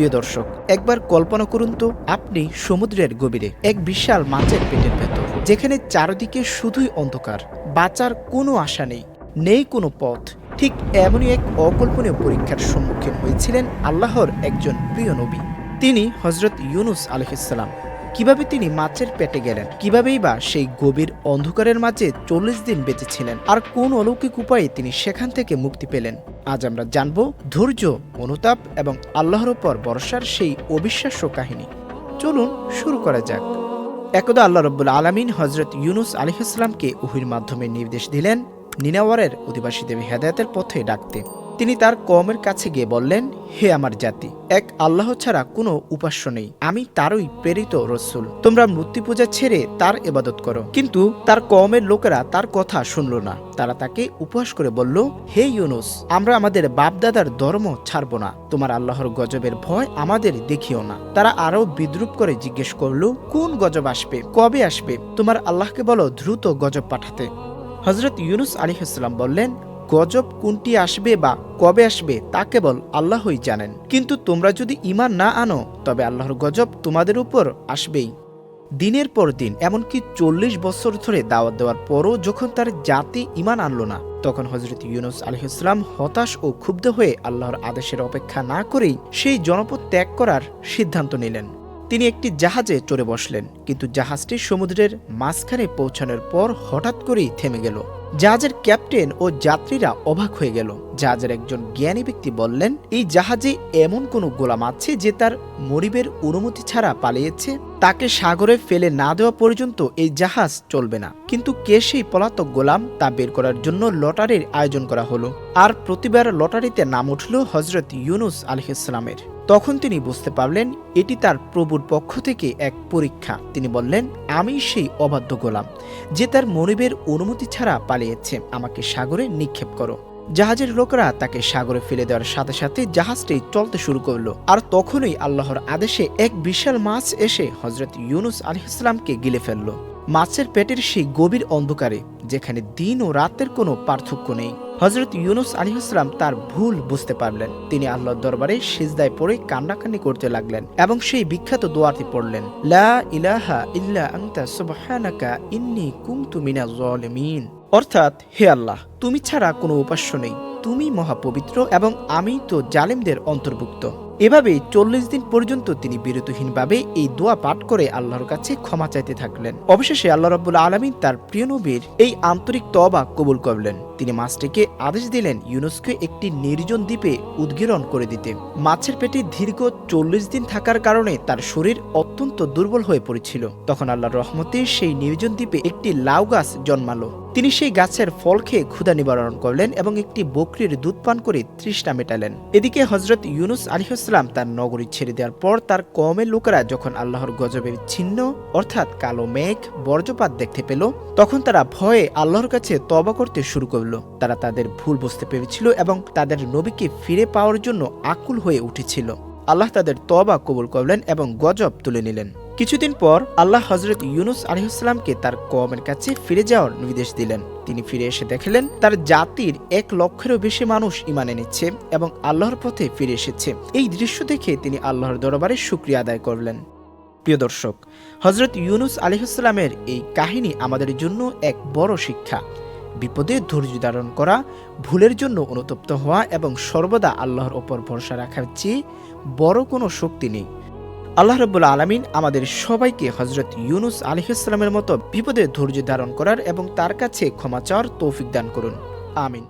প্রিয় দর্শক, একবার কল্পনা করুন তো, আপনি সমুদ্রের গভীরে এক বিশাল মাছের পেটের ভেতর, যেখানে চারদিকে শুধুই অন্ধকার, বাঁচার কোনো আশা নেই নেই কোনো পথ। ঠিক এমনই এক অকল্পনীয় পরীক্ষার সম্মুখীন হয়েছিলেন আল্লাহর একজন প্রিয় নবী। তিনি হজরত ইউনুস আলহিসাল্লাম কীভাবে তিনি মাছের পেটে গেলেন? কিভাবেই বা সেই গভীর অন্ধকারের মাঝে চল্লিশ দিন বেঁচেছিলেন? আর কোন অলৌকিক উপায়ে তিনি সেখান থেকে মুক্তি পেলেন? আজ আমরা জানব ধৈর্য, অনুতাপ এবং আল্লাহর ওপর ভরসার সেই অবিশ্বাস্য কাহিনী। চলুন শুরু করা যাক। একদা আল্লাহ রব্বুল আলমিন হজরত ইউনুস আলিহাস্লামকে উহির মাধ্যমে নির্দেশ দিলেন, নিনাওয়ারের অধিবাসীদের হেদায়তের পথে ডাকতে। তিনি তার কমের কাছে গিয়ে বললেন, হে আমার জাতি, এক আল্লাহ ছাড়া কোনো উপাস্য নেই। আমি তারই প্রেরিত রসুল। তোমরা মূর্তি পূজা ছেড়ে তার এবাদত করো। কিন্তু তার কমের লোকেরা তার কথা শুনল না। তারা তাকে উপহাস করে বলল, হে ইউনুস, আমরা আমাদের বাপদাদার ধর্ম ছাড়ব না। তোমার আল্লাহর গজবের ভয় আমাদের দেখিও না। তারা আরও বিদ্রুপ করে জিজ্ঞেস করল, কোন গজব আসবে? কবে আসবে? তোমার আল্লাহকে বলো, দ্রুত গজব পাঠাতে। হজরত ইউনুস আলিহাস্লাম বললেন গজব কোনটি আসবে বা কবে আসবে তা কেবল আল্লাহই জানেন। কিন্তু তোমরা যদি ইমান না আনো, তবে আল্লাহর গজব তোমাদের উপর আসবেই। দিনের পর দিন, এমনকি চল্লিশ বছর ধরে দাওয়াত দেওয়ার পরও যখন তার জাতি ইমান আনলো না, তখন হজরত ইউনুস আলহিসাম হতাশ ও ক্ষুব্ধ হয়ে আল্লাহর আদেশের অপেক্ষা না করেই সেই জনপদ ত্যাগ করার সিদ্ধান্ত নিলেন। তিনি একটি জাহাজে চড়ে বসলেন, কিন্তু জাহাজটি সমুদ্রের মাঝখানে পৌঁছানোর পর হঠাৎ করেই থেমে গেল। জাহাজের ক্যাপ্টেন ও যাত্রীরা অবাক হয়ে গেল। জাহাজের একজন জ্ঞানী ব্যক্তি বললেন, এই জাহাজে এমন কোনো গোলাম আছে যে তার মরিবের অনুমতি ছাড়া পালিয়েছে? তাকে সাগরে ফেলে না দেওয়া পর্যন্ত এই জাহাজ চলবে না। কিন্তু কে সেই পলাতক গোলাম তা বের করার জন্য লটারির আয়োজন করা হলো। আর প্রতিবার লটারিতে নাম উঠল হজরত ইউনুস আলহিসামের তখন তিনি বুঝতে পারলেন এটি তার প্রভুর পক্ষ থেকে এক পরীক্ষা। তিনি বললেন, আমি সেই অবাধ্য গোলাম, যে তার মনিবের অনুমতি ছাড়া পালিয়েছে। আমাকে সাগরে নিক্ষেপ করো। জাহাজের লোকরা তাকে সাগরে ফেলে দেওয়ার সাথে সাথে জাহাজটি চলতে শুরু করল। আর তখনই আল্লাহর আদেশে এক বিশাল মাছ এসে হজরত ইউনুস আলহিসামকে গিলে ফেলল। মাছের পেটের সেই গভীর অন্ধকারে যেখানে দিন ও রাতের কোনো পার্থক্য নেই। হজরত ইউনুস আলিহাস্লাম তার ভুল বুঝতে পারলেন। তিনি আল্লাহর দরবারে সিজদায় পড়ে কান্নাকান্নি করতে লাগলেন এবং সেই বিখ্যাত দোয়াটি পড়লেন, লা ইলাহা ইল্লা সুবহানাকা ইন্নী কুনতু মিনাজ অর্থাৎ, হে আল্লাহ, তুমি ছাড়া কোনো উপাস্য নেই। তুমি মহাপবিত্র এবং আমি তো জালেমদের অন্তর্ভুক্ত। এভাবে চল্লিশ দিন পর্যন্ত তিনি বিরতহীনভাবে এই দোয়া পাঠ করে আল্লাহর কাছে ক্ষমা চাইতে থাকলেন। অবশেষে আল্লাহ রব্বুল আলমিন তার প্রিয় নবীর এই আন্তরিক তবা কবুল করলেন। তিনি মাছটিকে আদেশ দিলেন ইউনেস্কো একটি নির্জন দ্বীপে উদ্গীরণ করে দিতে। মাছের পেটে দীর্ঘ চল্লিশ দিন থাকার কারণে তার শরীর অত্যন্ত দুর্বল হয়ে পড়েছিল। তখন আল্লাহর রহমতে সেই নির্জন দ্বীপে একটি লাউ গাছ জন্মালো। তিনি সেই গাছের ফল খেয়ে ক্ষুধা নিবারণ করলেন এবং একটি বকরির দুধ পান করে তৃষ্ণা মেটালেন। এদিকে হজরত ইউনুস আলিহাস্লাম তার নগরী ছেড়ে দেওয়ার পর তার কমের লোকেরা যখন আল্লাহর গজবের ছিন্ন, অর্থাৎ কালো মেঘ, বর্জ্যপাত দেখতে পেল, তখন তারা ভয়ে আল্লাহর কাছে তবা করতে শুরু করল। তারা তাদের ভুল বুঝতে পেরেছিল এবং তাদের নবীকে ফিরে পাওয়ার জন্য আকুল হয়ে উঠেছিল। আল্লাহ তাদের তবা কবুল করলেন এবং গজব তুলে নিলেন। কিছুদিন পর আল্লাহ হজরত ইউনুস আলহিহাস্লামকে তার কমের কাছে ফিরে যাওয়ার নির্দেশ দিলেন। তিনি ফিরে এসে দেখলেন, তার জাতির এক লক্ষেরও বেশি মানুষ ইমানে নিচ্ছে এবং আল্লাহর পথে ফিরে এসেছে। এই দৃশ্য দেখে তিনি আল্লাহর দরবারে সুক্রিয়া আদায় করলেন। প্রিয় দর্শক হজরত ইউনুস আলিহাস্লামের এই কাহিনী আমাদের জন্য এক বড় শিক্ষা। বিপদে ধৈর্য ধারণ করা, ভুলের জন্য অনুতপ্ত হওয়া এবং সর্বদা আল্লাহর ওপর ভরসা রাখার চেয়ে বড় কোনো শক্তি নেই। আল্লাহ রব্বুল আলমিন আমাদের সবাইকে হজরত ইউনুস আলহিসামের মতো বিপদে ধৈর্য ধারণ করার এবং তার কাছে ক্ষমা চাওয়ার তৌফিক দান করুন। আমিন।